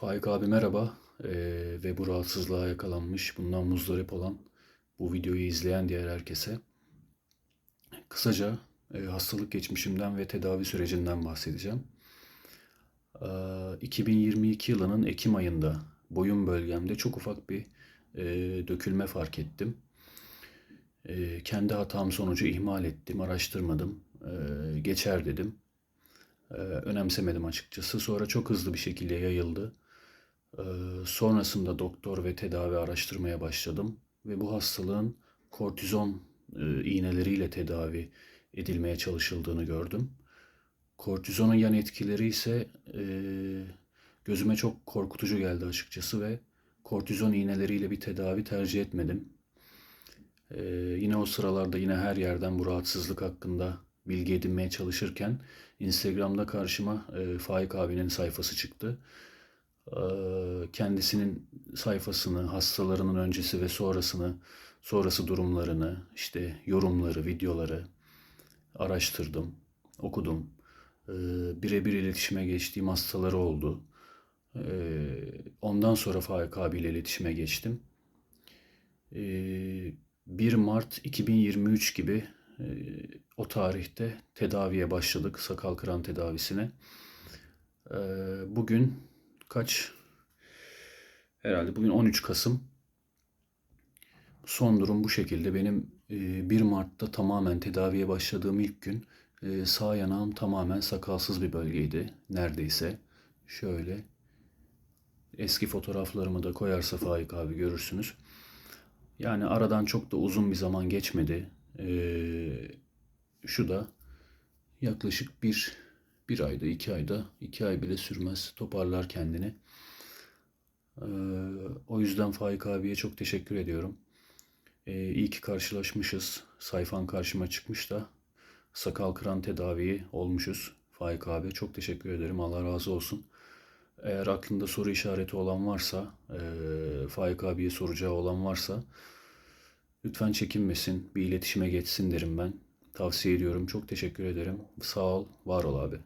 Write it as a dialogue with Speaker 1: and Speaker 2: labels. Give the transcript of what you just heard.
Speaker 1: Faik abi merhaba Ee, ve bu rahatsızlığa yakalanmış, bundan muzdarip olan bu videoyu izleyen diğer herkese. Kısaca e, hastalık geçmişimden ve tedavi sürecinden bahsedeceğim. Ee, 2022 yılının Ekim ayında boyun bölgemde çok ufak bir e, dökülme fark ettim. E, kendi hatam sonucu ihmal ettim, araştırmadım, e, geçer dedim. E, önemsemedim açıkçası. Sonra çok hızlı bir şekilde yayıldı. Ee, sonrasında doktor ve tedavi araştırmaya başladım ve bu hastalığın kortizon e, iğneleriyle tedavi edilmeye çalışıldığını gördüm. Kortizonun yan etkileri ise e, gözüme çok korkutucu geldi açıkçası ve kortizon iğneleriyle bir tedavi tercih etmedim. E, yine o sıralarda yine her yerden bu rahatsızlık hakkında bilgi edinmeye çalışırken Instagram'da karşıma Faik abinin sayfası çıktı kendisinin sayfasını, hastalarının öncesi ve sonrasını, sonrası durumlarını, işte yorumları, videoları araştırdım, okudum. Birebir iletişime geçtiğim hastaları oldu. Ondan sonra Faik abiyle iletişime geçtim. 1 Mart 2023 gibi o tarihte tedaviye başladık, sakal kıran tedavisine. Bugün kaç? Herhalde bugün 13 Kasım. Son durum bu şekilde. Benim 1 Mart'ta tamamen tedaviye başladığım ilk gün sağ yanağım tamamen sakalsız bir bölgeydi. Neredeyse. Şöyle. Eski fotoğraflarımı da koyarsa Faik abi görürsünüz. Yani aradan çok da uzun bir zaman geçmedi. Şu da yaklaşık bir bir ayda, iki ayda, iki ay bile sürmez. Toparlar kendini. Ee, o yüzden Faik abiye çok teşekkür ediyorum. Ee, ki karşılaşmışız. Sayfan karşıma çıkmış da sakal kıran tedaviyi olmuşuz. Faik abi çok teşekkür ederim. Allah razı olsun. Eğer aklında soru işareti olan varsa, e, Faik abiye soracağı olan varsa lütfen çekinmesin. Bir iletişime geçsin derim ben. Tavsiye ediyorum. Çok teşekkür ederim. Sağ ol, var ol abi.